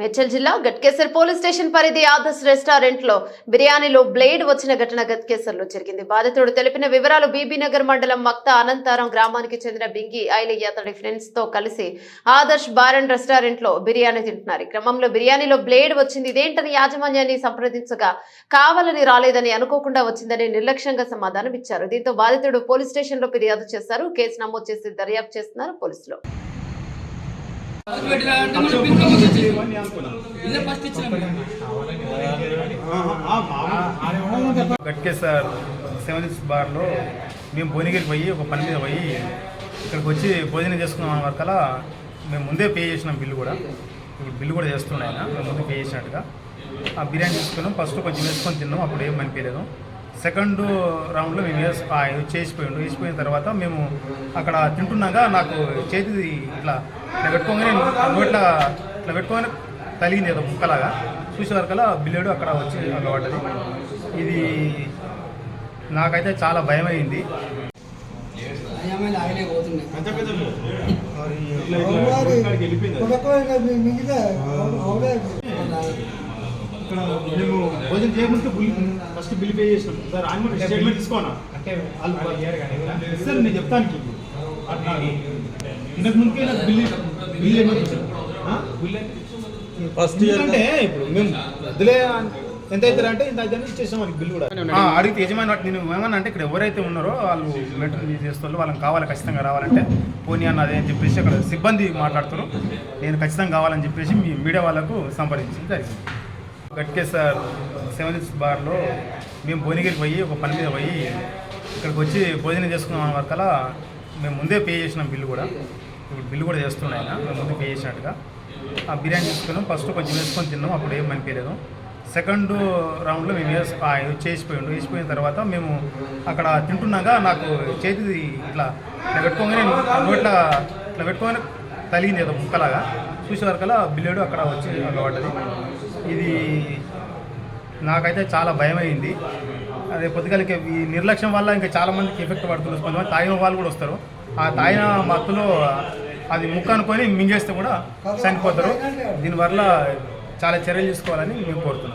మేడ్చల్ జిల్లా Ghatkesar police station పరిధి ఆదర్శ్ రెస్టారెంట్లో బిర్యానీలో బ్లేడ్ వచ్చిన ఘటన గట్కేసర్లో జరిగింది. బాధితుడు తెలిపిన వివరాలు బీబీ నగర్ మండలం మక్త అనంతారం గ్రామానికి చెందిన బింగి ఐలయ్య అతడి ఫ్రెండ్స్తో కలిసి ఆదర్శ్ బార్ అండ్ రెస్టారెంట్లో బిర్యానీ తింటున్నారు. ఈ క్రమంలో బిర్యానీలో బ్లేడ్ వచ్చింది. ఇదేంటని యాజమాన్యాన్ని సంప్రదించగా కావాలని రాలేదని అనుకోకుండా వచ్చిందని నిర్లక్ష్యంగా సమాధానం ఇచ్చారు. దీంతో బాధితుడు పోలీస్ స్టేషన్లో ఫిర్యాదు చేశారు. కేసు నమోదు చేసి దర్యాప్తు చేస్తున్నారు పోలీసులు. గట్కేసార్ సెవెన్స్ బార్లో మేము భువనగిరికి పోయి ఒక పని మీద పోయి ఇక్కడికి వచ్చి భోజనం చేసుకున్నాం వరకలా మేము ముందే పే చేసినాం బిల్లు కూడా. ఇప్పుడు బిల్లు కూడా చేస్తున్నాయి ఆయన మేము ముందు పే చేసినట్టుగా. ఆ బిర్యానీ తీసుకున్నాం ఫస్ట్ కొంచెం వేసుకొని తిన్నాం అప్పుడు ఏం అనిపించలేదు సెకండ్ రౌండ్లో మేము చేసిపోయిండు. వేసిపోయిన తర్వాత మేము అక్కడ తింటున్నాగా నాకు చేతి ఇట్లా ఇట్లా పెట్టుకోగానే నోట్ల ఇట్లా పెట్టుకోగానే తలిగింది ఏదో ముక్కలాగా. చూసే వరకల్లా బిల్లేడు అక్కడ వచ్చి అక్కడ పడ్డది ఇది నాకైతే చాలా భయం అయింది ఇక్కడ మేము భోజనం చేయకుంటే బిల్ ఫస్ట్ బిల్ పే చేసినాం. సార్ ఆయన స్టేట్మెంట్ తీసుకోనా? సార్ నేను చెప్తాను ఇంతకు ముందుకే నాకు బిల్ బిల్ ఫస్ట్ ఎందుకంటే ఇప్పుడు మేము వదిలే ఎంత అవుతారు అంటే ఇంత అయితే ఇచ్చేసాం మనకి బిల్ కూడా. అడిగితే యజమాని వాటి నేను ఏమన్నా అంటే ఇక్కడ ఎవరైతే ఉన్నారో వాళ్ళు మెయింటైన్ చేస్తారు వాళ్ళని కావాలి ఖచ్చితంగా రావాలంటే పోనీ అన్నది అని చెప్పేసి అక్కడ సిబ్బంది మాట్లాడుతారు నేను ఖచ్చితంగా కావాలని చెప్పేసి మీ మీడియా వాళ్ళకు సంప్రదించడం జరిగింది. గట్కేసార్ సెవెన్స్ బార్లో మేము భువనగిరికి పోయి ఒక పని మీద పోయి ఇక్కడికి వచ్చి భోజనం చేసుకున్నాం వరకల మేము ముందే పే చేసినాం బిల్లు కూడా. ఇప్పుడు బిల్లు కూడా చేస్తున్నాయి ఆయన మేము ముందే పే చేసినట్టుగా. ఆ బిర్యానీ తీసుకున్నాం ఫస్ట్ కొంచెం వేసుకొని తిన్నాం అప్పుడు ఏం అనిపించలేదు. సెకండ్ రౌండ్లో మేము వేసి ఆ చేసిపోయిండు వేసిపోయిన తర్వాత మేము అక్కడ తింటున్నాగా నాకు చేతి ఇట్లా ఇట్లా పెట్టుకోగానే నోట్ల ఇట్లా పెట్టుకోగానే తలిగింది ఏదో ముక్కలాగా. చూసే వరకల్లా బిల్లేడు అక్కడ వచ్చి అక్కడ పడ్డది ఇది నాకైతే చాలా భయం అయింది అదే పొద్దుగాలకి ఈ నిర్లక్ష్యం వల్ల ఇంకా చాలామందికి ఎఫెక్ట్ పడుతుంది. కొంతమంది తాగిన వాళ్ళు కూడా వస్తారు. ఆ తాగిన మత్తులో అది ముక్క అనుకొని మింగేస్తే కూడా చనిపోతారు. దీనివల్ల చాలా చర్యలు తీసుకోవాలని మేము కోరుతున్నాం.